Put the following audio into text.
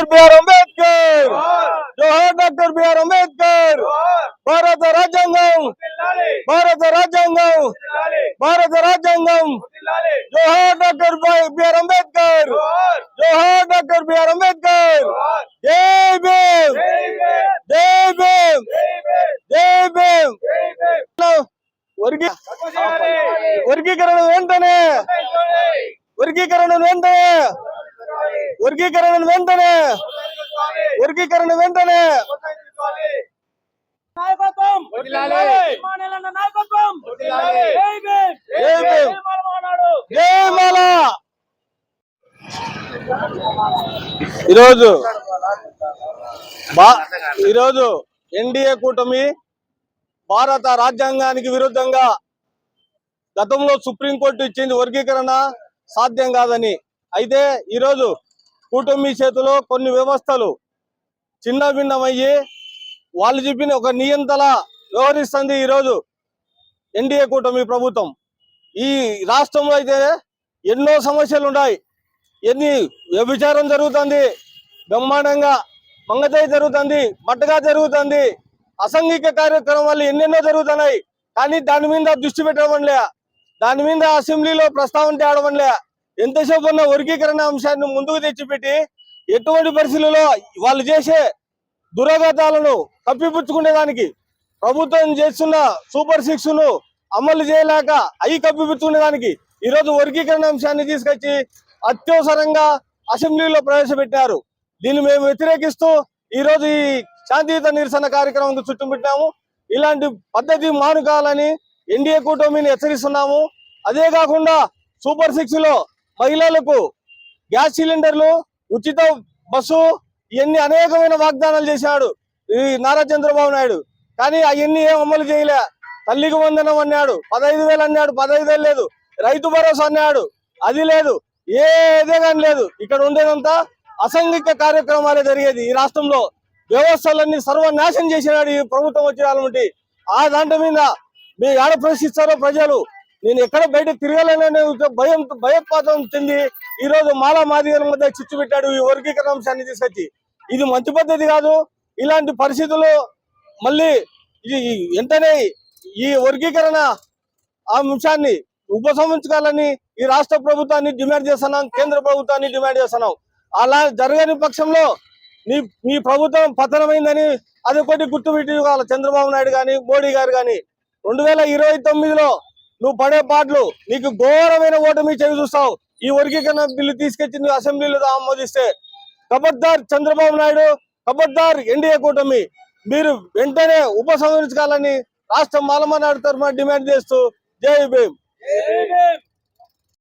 Doctor BR Ambedkar జోహార్ doctor BR Ambedkar భారత రాజ్యాంగం భారత రాజ్యాంగం భారత రాజ్యాంగం జోహార్ డాక్టర్ బిఆర్ అంబేద్కర్ జోహార్ డాక్టర్ బిఆర్ అంబేద్కర్ జై భీమ్ జై భీమ్ జై భీమ్ వర్గీ వర్గీకరణ వెంటనే వర్గీకరణ వెంటనే వర్గీకరణ వెంటనే. వర్గీకరణ వెంటనే. నాయకత్వం. నాయకత్వం. ఈరోజు ఈరోజు ఎన్డీఏ కూటమి భారత రాజ్యాంగానికి విరుద్ధంగా గతంలో సుప్రీంకోర్టు ఇచ్చింది వర్గీకరణ సాధ్యం కాదని అయితే ఈరోజు కూటమి చేతిలో కొన్ని వ్యవస్థలు చిన్న భిన్నమయ్యి వాళ్ళు చెప్పిన ఒక నియంతల వ్యవహరిస్తుంది ఈరోజు ఎన్డీఏ కూటమి ప్రభుత్వం. ఈ రాష్ట్రంలో అయితే ఎన్నో సమస్యలు ఉన్నాయి ఎన్ని వ్యభిచారం జరుగుతుంది బ్రహ్మాండంగా మంగతాయి జరుగుతుంది మట్టగా జరుగుతుంది అసంఘిక కార్యక్రమాలు ఎన్నెన్నో జరుగుతున్నాయి. కానీ దాని మీద దృష్టి పెట్టడం లే దాని మీద అసెంబ్లీలో ప్రస్తావన తేవడం లే ఎంతసేపు ఉన్న వర్గీకరణ అంశాన్ని ముందుకు తెచ్చిపెట్టి ఎటువంటి పరిస్థితుల్లో వాళ్ళు చేసే దురాఘాతాలను కప్పిపుచ్చుకునేదానికి ప్రభుత్వం చేస్తున్న సూపర్ సిక్స్ను అమలు చేయలేక అవి కప్పిపుచ్చుకునేదానికి ఈ ఈరోజు వర్గీకరణ అంశాన్ని తీసుకొచ్చి అత్యవసరంగా అసెంబ్లీలో ప్రవేశపెట్టారు. దీన్ని మేము వ్యతిరేకిస్తూ ఈరోజు ఈ శాంతియుత నిరసన కార్యక్రమం చుట్టుముట్టాము. ఇలాంటి పద్ధతి మానుకాలని ఎన్డీఏ కూటమిని హెచ్చరిస్తున్నాము. అదే కాకుండా సూపర్ సిక్స్లో మహిళలకు గ్యాస్ సిలిండర్లు ఉచిత బస్సు ఇవన్నీ అనేకమైన వాగ్దానాలు చేశాడు ఈ నారా చంద్రబాబు నాయుడు. కానీ అవన్నీ ఏం అమలు చేయలే. తల్లికి వందనం అన్నాడు పదహైదు వేలు అన్నాడు పదహైదు వేలు లేదు. రైతు భరోసా అన్నాడు అది లేదు. ఏదే కానీ లేదు. ఇక్కడ ఉండేదంతా అసంఘిక కార్యక్రమాలే జరిగేది ఈ రాష్ట్రంలో. వ్యవస్థలన్నీ సర్వనాశనం చేసినాడు ఈ ప్రభుత్వం వచ్చిన ఆ దాంట్లో మీద మీ ఆడ ప్రశ్నిస్తారో ప్రజలు నేను ఎక్కడ బయట తిరగలేననే భయం భయోత్పాతం చెంది ఈ రోజు మాలా మాదిగల మధ్య చిచ్చు పెట్టాడు ఈ వర్గీకరణ అంశాన్ని తీసుకొచ్చి. ఇది మంచి పద్ధతి కాదు. ఇలాంటి పరిస్థితులు మళ్ళీ ఇది ఈ వెంటనే ఈ వర్గీకరణ ఆ అంశాన్ని ఉపసంహరించుకోవాలని ఈ రాష్ట్ర ప్రభుత్వాన్ని డిమాండ్ చేస్తున్నాం కేంద్ర ప్రభుత్వాన్ని డిమాండ్ చేస్తున్నాం. అలా జరగని పక్షంలో నీ మీ ప్రభుత్వం పతనమైందని అది ఒకటి గుర్తుపెట్టి చంద్రబాబు నాయుడు కానీ మోడీ గారు కానీ రెండు వేల ఇరవై తొమ్మిదిలో నువ్వు పడే పాటలు నీకు ఘోరమైన ఓటమి చెవి చూస్తావు ఈ వర్గీకరణ బిల్లు తీసుకొచ్చి నువ్వు అసెంబ్లీలో ఆమోదిస్తే కబద్దార్ చంద్రబాబు నాయుడు కబద్దార్ ఎన్డీఏ కూటమి మీరు వెంటనే ఉపసంహరించుకోవాలని రాష్ట్ర మాలమనాడు తరఫున డిమాండ్ చేస్తూ జై భీమ్ జై భీమ్.